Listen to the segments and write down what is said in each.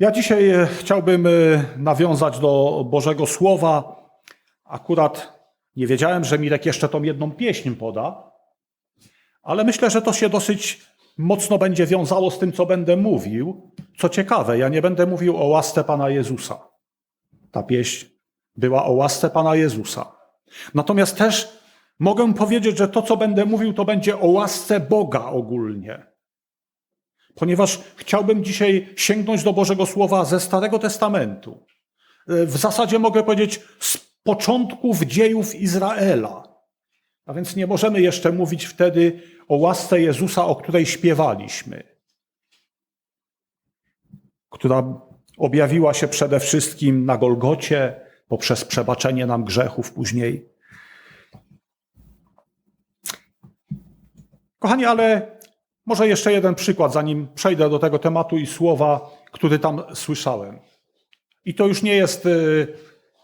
Ja dzisiaj e, chciałbym e, nawiązać do Bożego Słowa. Akurat nie wiedziałem, że Mirek jeszcze tą jedną pieśń poda, ale myślę, że to się dosyć mocno będzie wiązało z tym, co będę mówił. Co ciekawe, ja nie będę mówił o łasce Pana Jezusa. Ta pieśń była o łasce Pana Jezusa. Natomiast też mogę powiedzieć, że to, co będę mówił, to będzie o łasce Boga ogólnie. Ponieważ chciałbym dzisiaj sięgnąć do Bożego Słowa ze Starego Testamentu. W zasadzie mogę powiedzieć z początków dziejów Izraela. A więc nie możemy jeszcze mówić wtedy o łasce Jezusa, o której śpiewaliśmy, która objawiła się przede wszystkim na Golgocie poprzez przebaczenie nam grzechów później. Kochani, ale może jeszcze jeden przykład, zanim przejdę do tego tematu i słowa, który tam słyszałem. I to już nie jest y,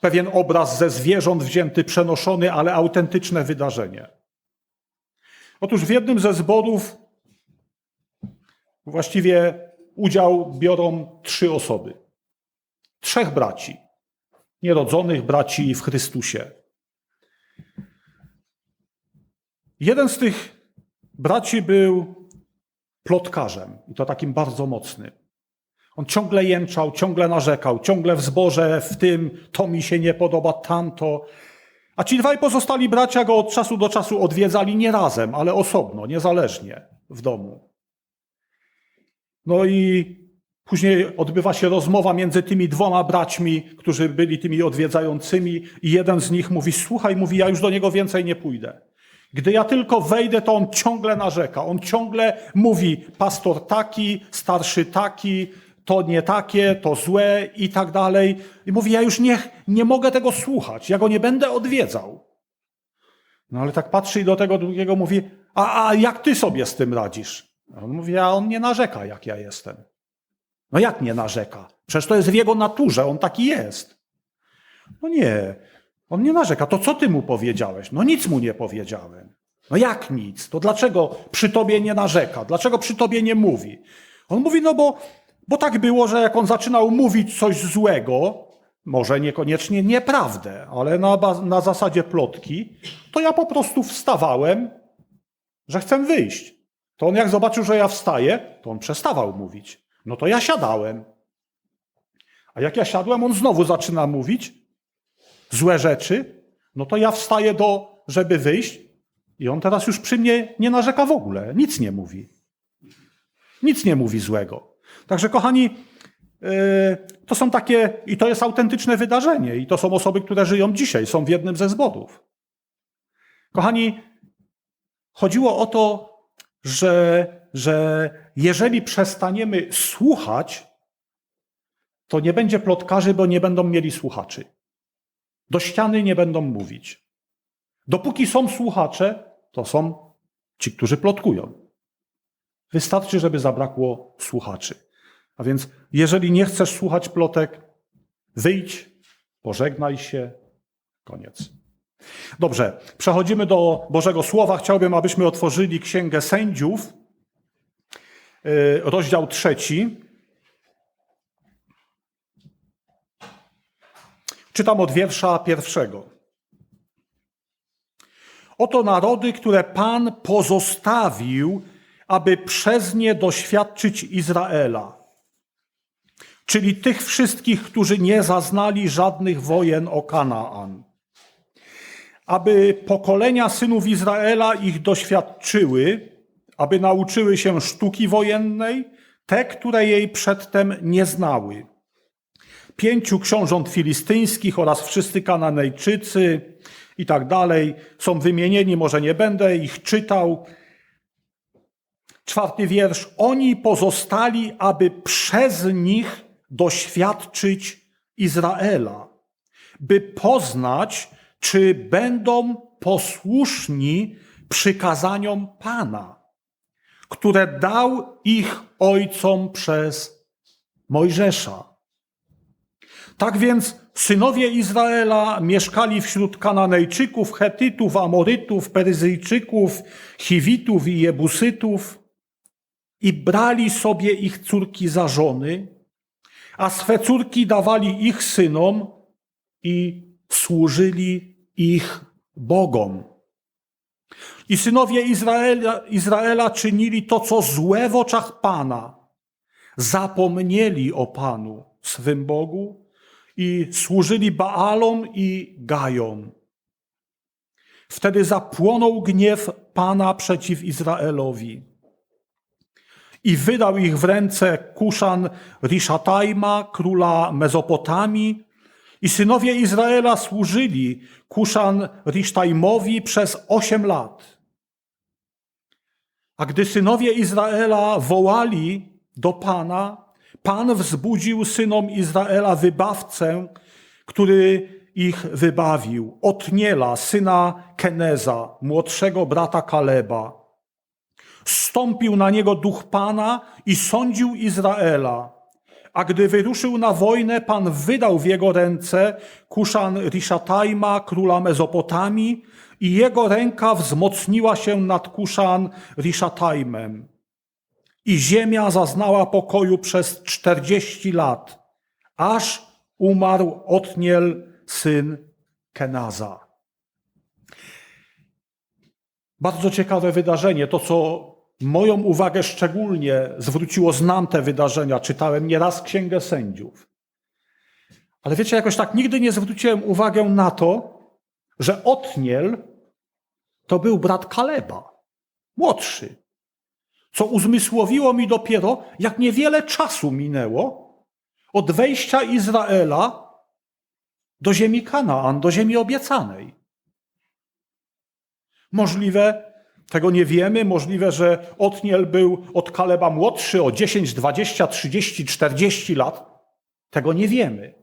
pewien obraz ze zwierząt wzięty, przenoszony, ale autentyczne wydarzenie. Otóż w jednym ze zborów właściwie udział biorą trzy osoby. Trzech braci, nierodzonych braci w Chrystusie. Jeden z tych braci był plotkarzem i to takim bardzo mocnym. On ciągle jęczał, ciągle narzekał, ciągle w zborze, w tym, to mi się nie podoba, tamto. A ci dwaj pozostali bracia go od czasu do czasu odwiedzali nie razem, ale osobno, niezależnie w domu. No i później odbywa się rozmowa między tymi dwoma braćmi, którzy byli tymi odwiedzającymi, i jeden z nich mówi: Słuchaj, mówi, ja już do niego więcej nie pójdę. Gdy ja tylko wejdę, to on ciągle narzeka. On ciągle mówi: Pastor taki, starszy taki, to nie takie, to złe i tak dalej. I mówi: Ja już nie, nie mogę tego słuchać, ja go nie będę odwiedzał. No ale tak patrzy i do tego drugiego mówi: A, a jak ty sobie z tym radzisz? On mówi: A on nie narzeka, jak ja jestem. No jak nie narzeka? Przecież to jest w jego naturze, on taki jest. No nie, on nie narzeka. To co ty mu powiedziałeś? No nic mu nie powiedziałem. No jak nic? To dlaczego przy tobie nie narzeka? Dlaczego przy tobie nie mówi? On mówi, no bo, bo tak było, że jak on zaczynał mówić coś złego, może niekoniecznie nieprawdę, ale na, na zasadzie plotki, to ja po prostu wstawałem, że chcę wyjść. To on jak zobaczył, że ja wstaję, to on przestawał mówić. No to ja siadałem. A jak ja siadłem, on znowu zaczyna mówić złe rzeczy, no to ja wstaję do, żeby wyjść i on teraz już przy mnie nie narzeka w ogóle, nic nie mówi. Nic nie mówi złego. Także kochani, yy, to są takie, i to jest autentyczne wydarzenie, i to są osoby, które żyją dzisiaj, są w jednym ze zborów. Kochani, chodziło o to, że, że jeżeli przestaniemy słuchać, to nie będzie plotkarzy, bo nie będą mieli słuchaczy. Do ściany nie będą mówić. Dopóki są słuchacze, to są ci, którzy plotkują. Wystarczy, żeby zabrakło słuchaczy. A więc, jeżeli nie chcesz słuchać plotek, wyjdź, pożegnaj się, koniec. Dobrze, przechodzimy do Bożego Słowa. Chciałbym, abyśmy otworzyli Księgę Sędziów, yy, rozdział trzeci. Czytam od wiersza pierwszego. Oto narody, które Pan pozostawił, aby przez nie doświadczyć Izraela, czyli tych wszystkich, którzy nie zaznali żadnych wojen o Kanaan, aby pokolenia synów Izraela ich doświadczyły, aby nauczyły się sztuki wojennej, te, które jej przedtem nie znały pięciu książąt filistyńskich oraz wszyscy Kananejczycy i tak dalej są wymienieni, może nie będę ich czytał. Czwarty wiersz. Oni pozostali, aby przez nich doświadczyć Izraela, by poznać, czy będą posłuszni przykazaniom Pana, które dał ich ojcom przez Mojżesza. Tak więc synowie Izraela mieszkali wśród Kananejczyków, Chetytów, Amorytów, Peryzyjczyków, Chiwitów i Jebusytów i brali sobie ich córki za żony, a swe córki dawali ich synom i służyli ich Bogom. I synowie Izraela, Izraela czynili to, co złe w oczach Pana. Zapomnieli o Panu, swym Bogu, i służyli Baalom i Gajom. Wtedy zapłonął gniew Pana przeciw Izraelowi. I wydał ich w ręce Kuszan Rishatajma, króla Mezopotamii, i synowie Izraela służyli Kuszan Rishtajmowi przez osiem lat. A gdy synowie Izraela wołali do Pana, Pan wzbudził synom Izraela wybawcę, który ich wybawił, Otniela, syna Keneza, młodszego brata Kaleba. Stąpił na niego duch Pana i sądził Izraela. A gdy wyruszył na wojnę, Pan wydał w jego ręce Kuszan Rishatajma, króla Mezopotamii, i jego ręka wzmocniła się nad Kuszan Rishatajmem. I ziemia zaznała pokoju przez czterdzieści lat, aż umarł Otniel, syn Kenaza. Bardzo ciekawe wydarzenie, to co moją uwagę szczególnie zwróciło, znam te wydarzenia, czytałem nieraz Księgę Sędziów. Ale wiecie, jakoś tak nigdy nie zwróciłem uwagę na to, że Otniel to był brat Kaleba, młodszy. Co uzmysłowiło mi dopiero, jak niewiele czasu minęło od wejścia Izraela do ziemi Kanaan, do ziemi obiecanej. Możliwe, tego nie wiemy, możliwe, że Otniel był od Kaleba młodszy o 10, 20, 30, 40 lat. Tego nie wiemy.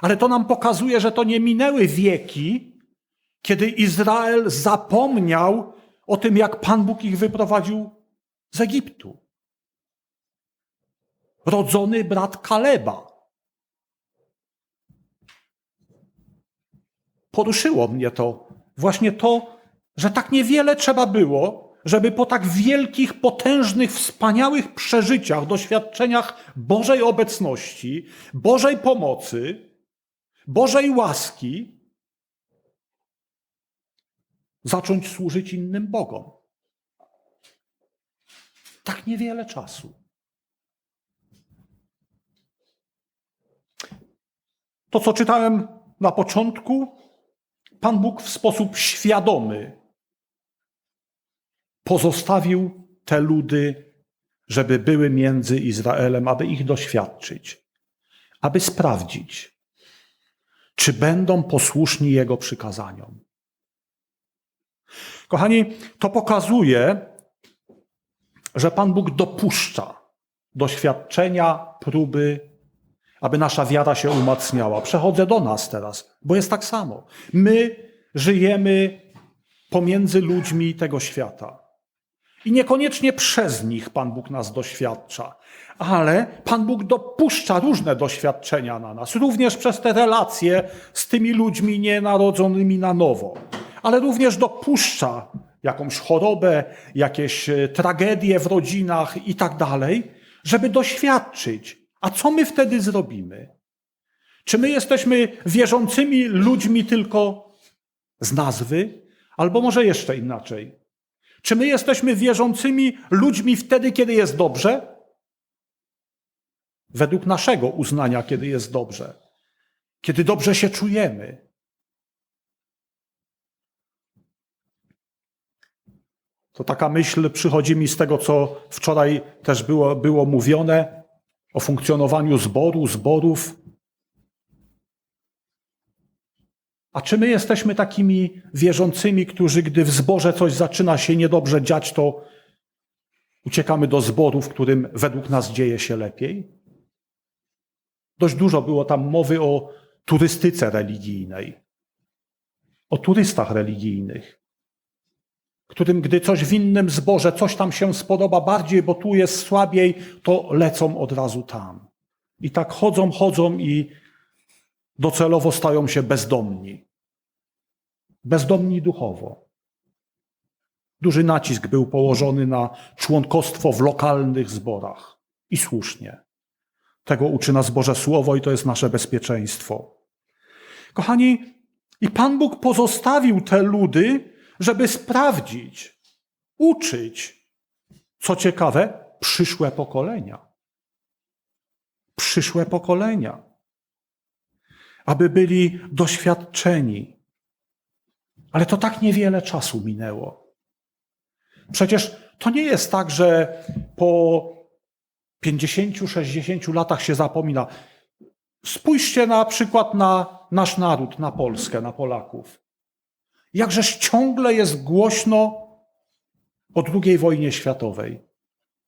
Ale to nam pokazuje, że to nie minęły wieki, kiedy Izrael zapomniał o tym, jak Pan Bóg ich wyprowadził z Egiptu. Rodzony brat Kaleba. Poruszyło mnie to, właśnie to, że tak niewiele trzeba było, żeby po tak wielkich, potężnych, wspaniałych przeżyciach, doświadczeniach Bożej obecności, Bożej pomocy, Bożej łaski, zacząć służyć innym Bogom. Tak niewiele czasu. To, co czytałem na początku, Pan Bóg w sposób świadomy pozostawił te ludy, żeby były między Izraelem, aby ich doświadczyć, aby sprawdzić, czy będą posłuszni Jego przykazaniom. Kochani, to pokazuje, że Pan Bóg dopuszcza doświadczenia, próby, aby nasza wiara się umacniała. Przechodzę do nas teraz, bo jest tak samo. My żyjemy pomiędzy ludźmi tego świata. I niekoniecznie przez nich Pan Bóg nas doświadcza, ale Pan Bóg dopuszcza różne doświadczenia na nas, również przez te relacje z tymi ludźmi nienarodzonymi na nowo, ale również dopuszcza jakąś chorobę, jakieś e, tragedie w rodzinach i tak dalej, żeby doświadczyć. A co my wtedy zrobimy? Czy my jesteśmy wierzącymi ludźmi tylko z nazwy, albo może jeszcze inaczej? Czy my jesteśmy wierzącymi ludźmi wtedy, kiedy jest dobrze? Według naszego uznania, kiedy jest dobrze. Kiedy dobrze się czujemy. To taka myśl przychodzi mi z tego, co wczoraj też było, było mówione o funkcjonowaniu zboru, zborów. A czy my jesteśmy takimi wierzącymi, którzy, gdy w zborze coś zaczyna się niedobrze dziać, to uciekamy do zboru, w którym według nas dzieje się lepiej? Dość dużo było tam mowy o turystyce religijnej, o turystach religijnych, którym, gdy coś w innym zborze, coś tam się spodoba bardziej, bo tu jest słabiej, to lecą od razu tam. I tak chodzą, chodzą i docelowo stają się bezdomni. Bezdomni duchowo. Duży nacisk był położony na członkostwo w lokalnych zborach. I słusznie. Tego uczy nas Boże Słowo i to jest nasze bezpieczeństwo. Kochani, i Pan Bóg pozostawił te ludy, żeby sprawdzić, uczyć, co ciekawe, przyszłe pokolenia. Przyszłe pokolenia. Aby byli doświadczeni. Ale to tak niewiele czasu minęło. Przecież to nie jest tak, że po 50-60 latach się zapomina. Spójrzcie na przykład na nasz naród, na Polskę, na Polaków. Jakżeż ciągle jest głośno o II wojnie światowej,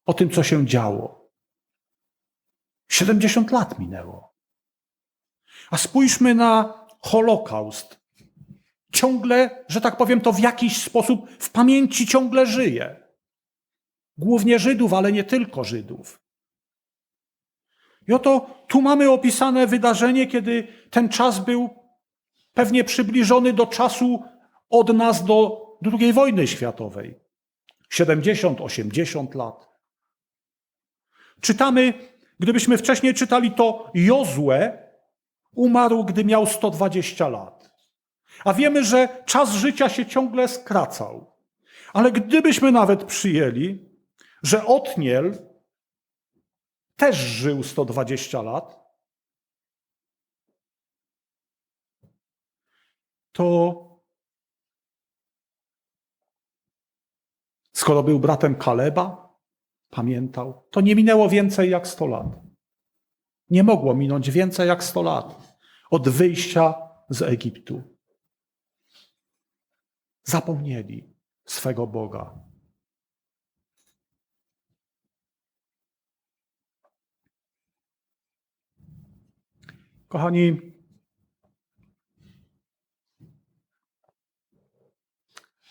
o tym, co się działo. 70 lat minęło. A spójrzmy na Holokaust. Ciągle, że tak powiem, to w jakiś sposób w pamięci ciągle żyje. Głównie Żydów, ale nie tylko Żydów. I oto tu mamy opisane wydarzenie, kiedy ten czas był pewnie przybliżony do czasu od nas do II wojny światowej. 70, 80 lat. Czytamy, gdybyśmy wcześniej czytali to, Jozue umarł, gdy miał 120 lat. A wiemy, że czas życia się ciągle skracał. Ale gdybyśmy nawet przyjęli, że Otniel też żył 120 lat, to skoro był bratem Kaleba, pamiętał, to nie minęło więcej jak 100 lat. Nie mogło minąć więcej jak 100 lat od wyjścia z Egiptu. Zapomnieli swego Boga. Kochani,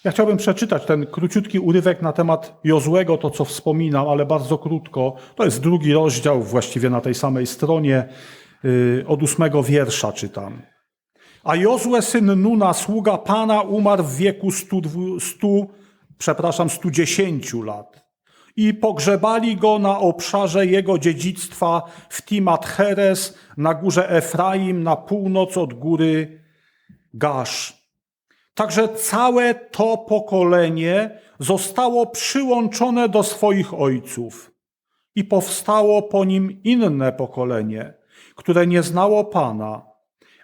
ja chciałbym przeczytać ten króciutki urywek na temat Jozłego, to co wspominam, ale bardzo krótko. To jest drugi rozdział, właściwie na tej samej stronie, yy, od ósmego wiersza czytam. A Jozue, syn Nuna, sługa Pana, umarł w wieku stu, stu przepraszam, 110 lat. I pogrzebali go na obszarze jego dziedzictwa w Timat Heres, na górze Efraim, na północ od góry Gasz. Także całe to pokolenie zostało przyłączone do swoich ojców. I powstało po nim inne pokolenie, które nie znało Pana,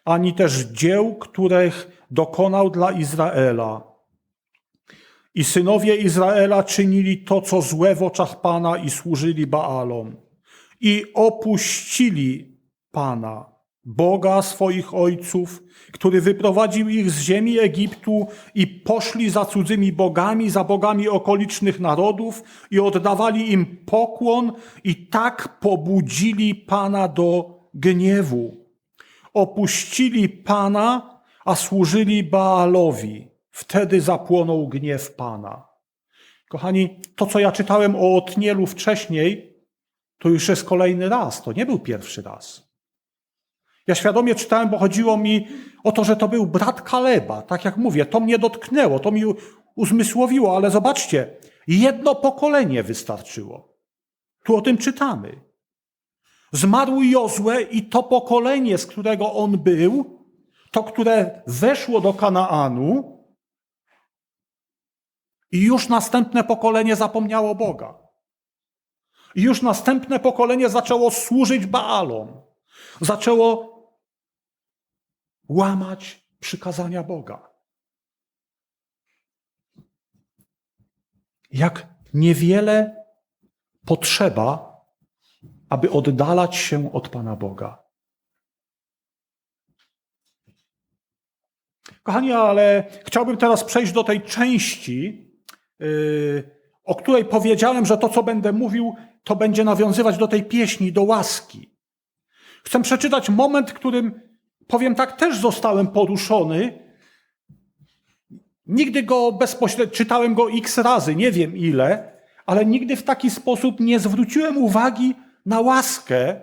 ani też dzieł, których dokonał dla Izraela i synowie Izraela czynili to, co złe w oczach Pana i służyli Baalom. I opuścili Pana, Boga swoich ojców, który wyprowadził ich z ziemi Egiptu i poszli za cudzymi bogami, za bogami okolicznych narodów i oddawali im pokłon i tak pobudzili Pana do gniewu. Opuścili Pana, a służyli Baalowi. Wtedy zapłonął gniew Pana. Kochani, to co ja czytałem o Otnielu wcześniej, to już jest kolejny raz, to nie był pierwszy raz. Ja świadomie czytałem, bo chodziło mi o to, że to był brat Kaleba. Tak jak mówię, to mnie dotknęło, to mi uzmysłowiło, ale zobaczcie, jedno pokolenie wystarczyło. Tu o tym czytamy. Zmarł Jozue i to pokolenie, z którego on był, to, które weszło do Kanaanu, i już następne pokolenie zapomniało Boga. I już następne pokolenie zaczęło służyć Baalom. Zaczęło łamać przykazania Boga. Jak niewiele potrzeba, aby oddalać się od Pana Boga. Kochani, ale chciałbym teraz przejść do tej części, o której powiedziałem, że to, co będę mówił, to będzie nawiązywać do tej pieśni, do łaski. Chcę przeczytać moment, którym, powiem tak, też zostałem poruszony. Nigdy go bezpośrednio, czytałem go x razy, nie wiem ile, ale nigdy w taki sposób nie zwróciłem uwagi na łaskę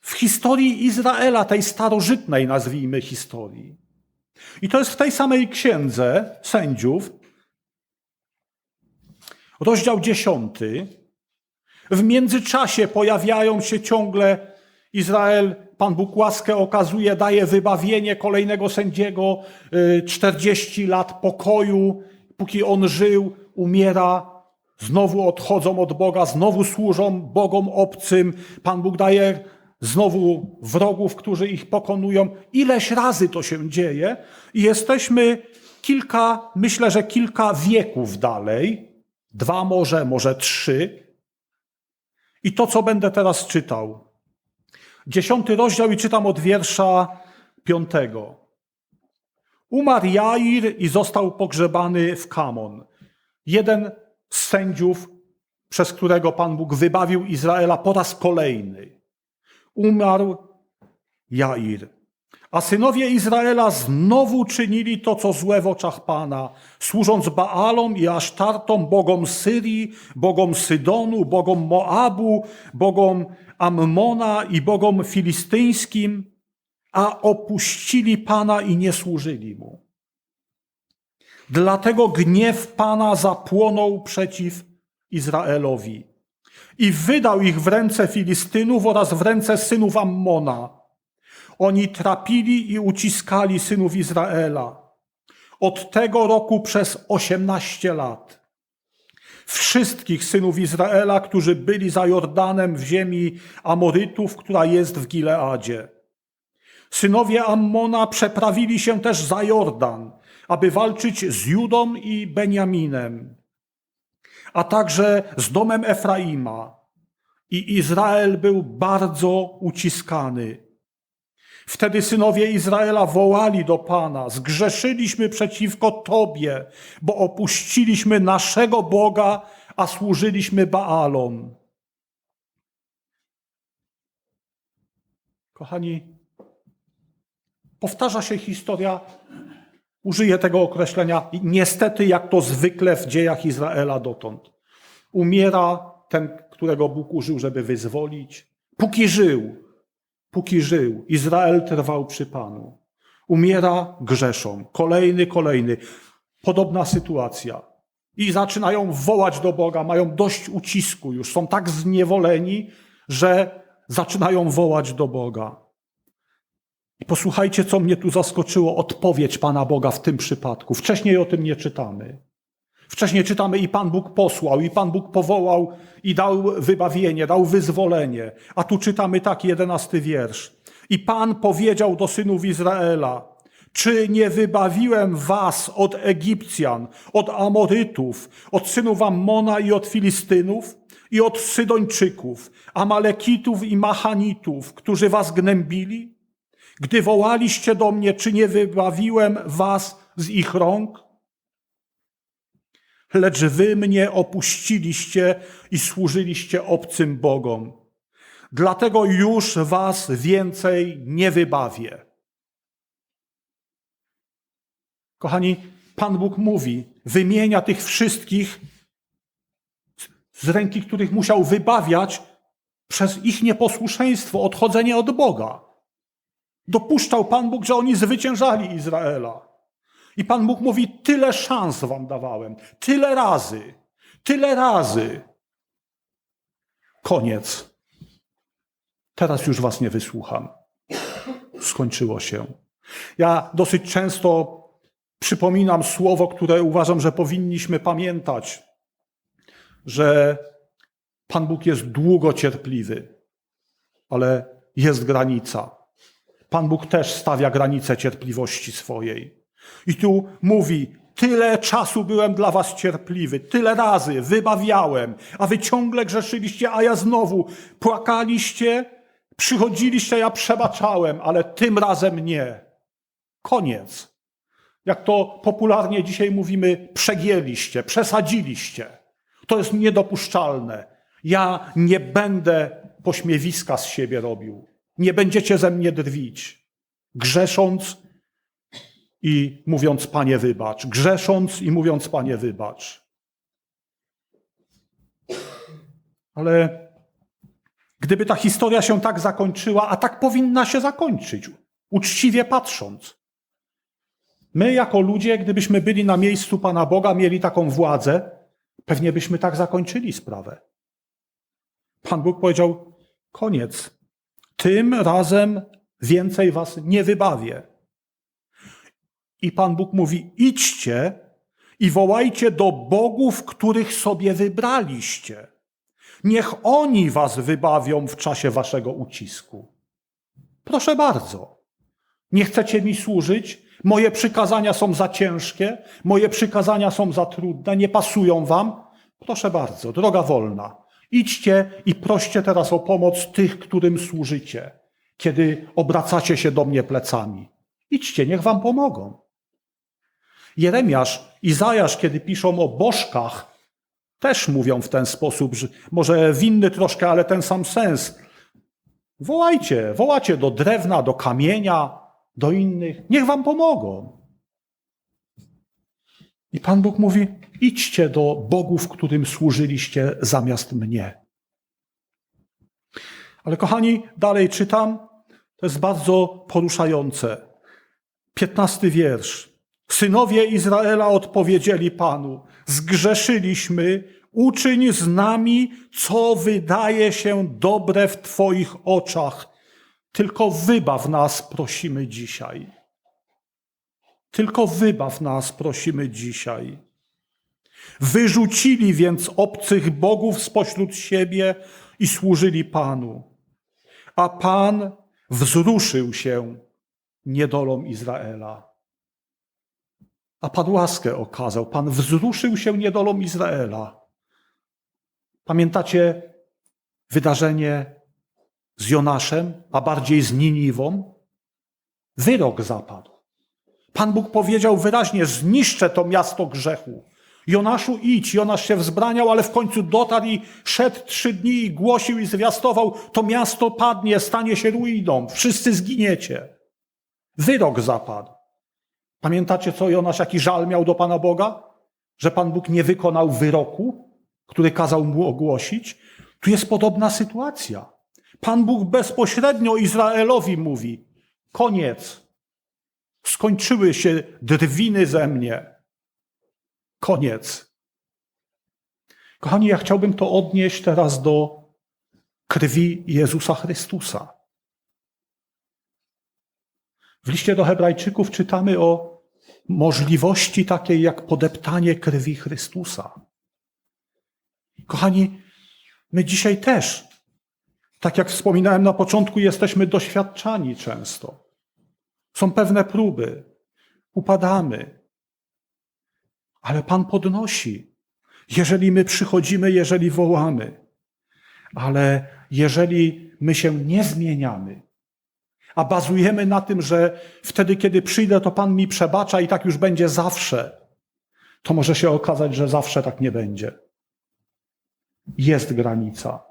w historii Izraela, tej starożytnej, nazwijmy historii. I to jest w tej samej księdze sędziów, rozdział dziesiąty, W międzyczasie pojawiają się ciągle Izrael, Pan Bóg łaskę okazuje, daje wybawienie kolejnego sędziego, y, 40 lat pokoju, póki on żył, umiera, znowu odchodzą od Boga, znowu służą Bogom obcym. Pan Bóg daje znowu wrogów, którzy ich pokonują. Ileś razy to się dzieje i jesteśmy kilka, myślę, że kilka wieków dalej, dwa może, może trzy. I to, co będę teraz czytał. Dziesiąty rozdział i czytam od wiersza piątego. Umarł Jair i został pogrzebany w Kamon. Jeden z sędziów, przez którego Pan Bóg wybawił Izraela po raz kolejny. Umarł Jair. A synowie Izraela znowu czynili to, co złe w oczach Pana, służąc Baalom i Asztartom, bogom Syrii, bogom Sydonu, bogom Moabu, bogom Ammona i bogom filistyńskim, a opuścili Pana i nie służyli Mu. Dlatego gniew Pana zapłonął przeciw Izraelowi i wydał ich w ręce Filistynów oraz w ręce synów Ammona. Oni trapili i uciskali synów Izraela. Od tego roku przez osiemnaście lat. Wszystkich synów Izraela, którzy byli za Jordanem w ziemi Amorytów, która jest w Gileadzie. Synowie Ammona przeprawili się też za Jordan, aby walczyć z Judą i Beniaminem, a także z domem Efraima. I Izrael był bardzo uciskany. Wtedy synowie Izraela wołali do Pana: Zgrzeszyliśmy przeciwko Tobie, bo opuściliśmy naszego Boga, a służyliśmy Baalom. Kochani, powtarza się historia, użyję tego określenia, niestety, jak to zwykle w dziejach Izraela dotąd. Umiera ten, którego Bóg użył, żeby wyzwolić. Póki żył, póki żył, Izrael trwał przy Panu. Umiera grzeszą. Kolejny, kolejny. Podobna sytuacja. I zaczynają wołać do Boga, mają dość ucisku już, są tak zniewoleni, że zaczynają wołać do Boga. I posłuchajcie, co mnie tu zaskoczyło, odpowiedź Pana Boga w tym przypadku. Wcześniej o tym nie czytamy. Wcześniej czytamy i Pan Bóg posłał, i Pan Bóg powołał i dał wybawienie, dał wyzwolenie. A tu czytamy tak, jedenasty wiersz. I Pan powiedział do synów Izraela, czy nie wybawiłem was od Egipcjan, od Amorytów, od synów Ammona i od Filistynów, i od Sydończyków, Amalekitów i Machanitów, którzy was gnębili? Gdy wołaliście do mnie, czy nie wybawiłem was z ich rąk? Lecz wy mnie opuściliście i służyliście obcym Bogom. Dlatego już was więcej nie wybawię. Kochani, Pan Bóg mówi, wymienia tych wszystkich, z ręki których musiał wybawiać przez ich nieposłuszeństwo, odchodzenie od Boga. Dopuszczał Pan Bóg, że oni zwyciężali Izraela. I Pan Bóg mówi: Tyle szans wam dawałem, tyle razy, tyle razy. Koniec. Teraz już was nie wysłucham. Skończyło się. Ja dosyć często przypominam słowo, które uważam, że powinniśmy pamiętać, że Pan Bóg jest długo cierpliwy, ale jest granica. Pan Bóg też stawia granicę cierpliwości swojej. I tu mówi, tyle czasu byłem dla was cierpliwy, tyle razy wybawiałem, a wy ciągle grzeszyliście, a ja znowu płakaliście, przychodziliście, ja przebaczałem, ale tym razem nie. Koniec. Jak to popularnie dzisiaj mówimy, przegięliście, przesadziliście. To jest niedopuszczalne. Ja nie będę pośmiewiska z siebie robił. Nie będziecie ze mnie drwić. Grzesząc, i mówiąc, Panie, wybacz, grzesząc i mówiąc, Panie, wybacz. Ale gdyby ta historia się tak zakończyła, a tak powinna się zakończyć, uczciwie patrząc, my jako ludzie, gdybyśmy byli na miejscu Pana Boga, mieli taką władzę, pewnie byśmy tak zakończyli sprawę. Pan Bóg powiedział: Koniec. Tym razem więcej was nie wybawię. I Pan Bóg mówi: idźcie i wołajcie do bogów, których sobie wybraliście. Niech oni was wybawią w czasie waszego ucisku. Proszę bardzo. Nie chcecie mi służyć? Moje przykazania są za ciężkie, moje przykazania są za trudne, nie pasują wam? Proszę bardzo, droga wolna. Idźcie i proście teraz o pomoc tych, którym służycie, kiedy obracacie się do mnie plecami. Idźcie, niech wam pomogą. Jeremiasz, Izajasz, kiedy piszą o bożkach, też mówią w ten sposób, że może w inny troszkę, ale ten sam sens. Wołajcie, wołacie do drewna, do kamienia, do innych. Niech wam pomogą. I Pan Bóg mówi: idźcie do bogów, którym służyliście zamiast mnie. Ale kochani, dalej czytam. To jest bardzo poruszające. Piętnasty wiersz. Synowie Izraela odpowiedzieli Panu: Zgrzeszyliśmy, uczyń z nami, co wydaje się dobre w Twoich oczach. Tylko wybaw nas, prosimy dzisiaj. Tylko wybaw nas, prosimy dzisiaj. Wyrzucili więc obcych bogów spośród siebie i służyli Panu. A Pan wzruszył się niedolą Izraela. A Pan łaskę okazał. Pan wzruszył się niedolą Izraela. Pamiętacie wydarzenie z Jonaszem, a bardziej z Niniwą? Wyrok zapadł. Pan Bóg powiedział wyraźnie: zniszczę to miasto grzechu. Jonaszu idź. Jonasz się wzbraniał, ale w końcu dotarł i szedł trzy dni i głosił i zwiastował: to miasto padnie, stanie się ruiną, wszyscy zginiecie. Wyrok zapadł. Pamiętacie, co Jonasz, jaki żal miał do Pana Boga? Że Pan Bóg nie wykonał wyroku, który kazał mu ogłosić? Tu jest podobna sytuacja. Pan Bóg bezpośrednio Izraelowi mówi: koniec. Skończyły się drwiny ze mnie. Koniec. Kochani, ja chciałbym to odnieść teraz do krwi Jezusa Chrystusa. W liście do Hebrajczyków czytamy o możliwości takiej jak podeptanie krwi Chrystusa. Kochani, my dzisiaj też, tak jak wspominałem na początku, jesteśmy doświadczani często. Są pewne próby, upadamy, ale Pan podnosi, jeżeli my przychodzimy, jeżeli wołamy. Ale jeżeli my się nie zmieniamy, a bazujemy na tym, że wtedy, kiedy przyjdę, to Pan mi przebacza i tak już będzie zawsze, to może się okazać, że zawsze tak nie będzie. Jest granica.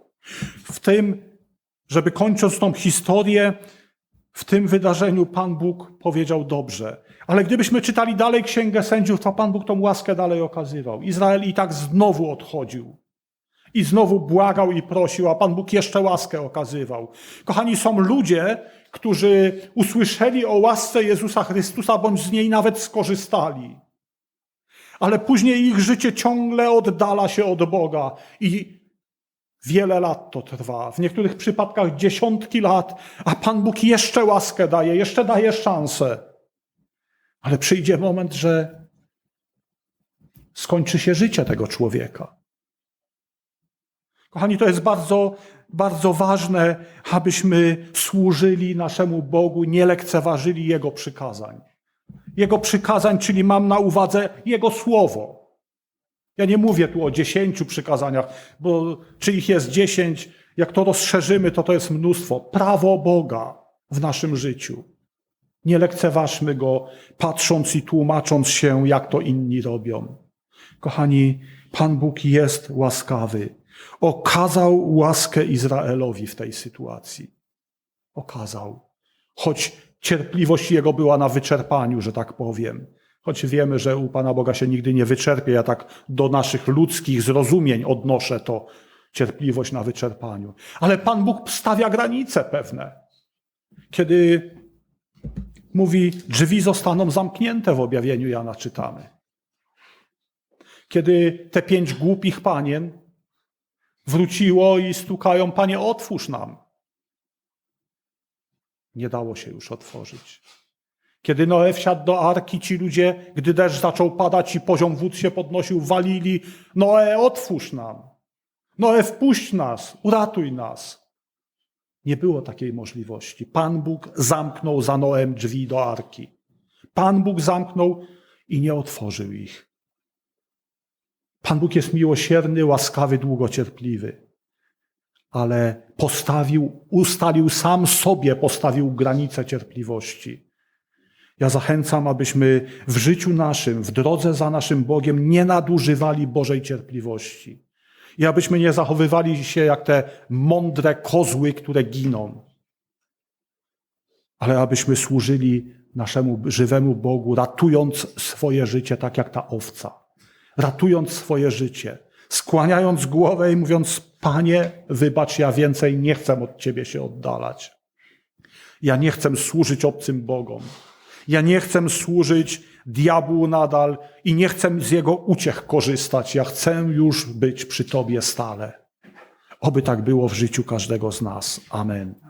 W tym, żeby kończąc tą historię, w tym wydarzeniu Pan Bóg powiedział dobrze. Ale gdybyśmy czytali dalej Księgę Sędziów, to Pan Bóg tą łaskę dalej okazywał. Izrael i tak znowu odchodził. I znowu błagał i prosił, a Pan Bóg jeszcze łaskę okazywał. Kochani, są ludzie, którzy usłyszeli o łasce Jezusa Chrystusa, bądź z niej nawet skorzystali. Ale później ich życie ciągle oddala się od Boga i wiele lat to trwa. W niektórych przypadkach dziesiątki lat, a Pan Bóg jeszcze łaskę daje, jeszcze daje szansę. Ale przyjdzie moment, że skończy się życie tego człowieka. Kochani, to jest bardzo bardzo ważne, abyśmy służyli naszemu Bogu, nie lekceważyli Jego przykazań. Jego przykazań, czyli mam na uwadze Jego słowo. Ja nie mówię tu o dziesięciu przykazaniach, bo czy ich jest dziesięć, jak to rozszerzymy, to to jest mnóstwo. Prawo Boga w naszym życiu. Nie lekceważmy go, patrząc i tłumacząc się, jak to inni robią. Kochani, Pan Bóg jest łaskawy okazał łaskę Izraelowi w tej sytuacji. Okazał. Choć cierpliwość jego była na wyczerpaniu, że tak powiem. Choć wiemy, że u Pana Boga się nigdy nie wyczerpie, ja tak do naszych ludzkich zrozumień odnoszę to cierpliwość na wyczerpaniu. Ale Pan Bóg stawia granice pewne. Kiedy mówi, drzwi zostaną zamknięte w objawieniu Jana czytamy. Kiedy te pięć głupich panien wróciło i stukają: Panie, otwórz nam. Nie dało się już otworzyć. Kiedy Noe wsiadł do arki, ci ludzie, gdy deszcz zaczął padać i poziom wód się podnosił, walili: Noe, otwórz nam. Noe, wpuść nas, uratuj nas. Nie było takiej możliwości. Pan Bóg zamknął za Noem drzwi do arki. Pan Bóg zamknął i nie otworzył ich. Pan Bóg jest miłosierny, łaskawy, długocierpliwy, ale postawił, ustalił sam sobie, postawił granice cierpliwości. Ja zachęcam, abyśmy w życiu naszym, w drodze za naszym Bogiem nie nadużywali Bożej cierpliwości. I abyśmy nie zachowywali się jak te mądre kozły, które giną, ale abyśmy służyli naszemu żywemu Bogu, ratując swoje życie tak jak ta owca, ratując swoje życie, skłaniając głowę i mówiąc: Panie, wybacz, ja więcej nie chcę od Ciebie się oddalać. Ja nie chcę służyć obcym Bogom. Ja nie chcę służyć diabłu nadal i nie chcę z jego uciech korzystać. Ja chcę już być przy Tobie stale. Oby tak było w życiu każdego z nas. Amen.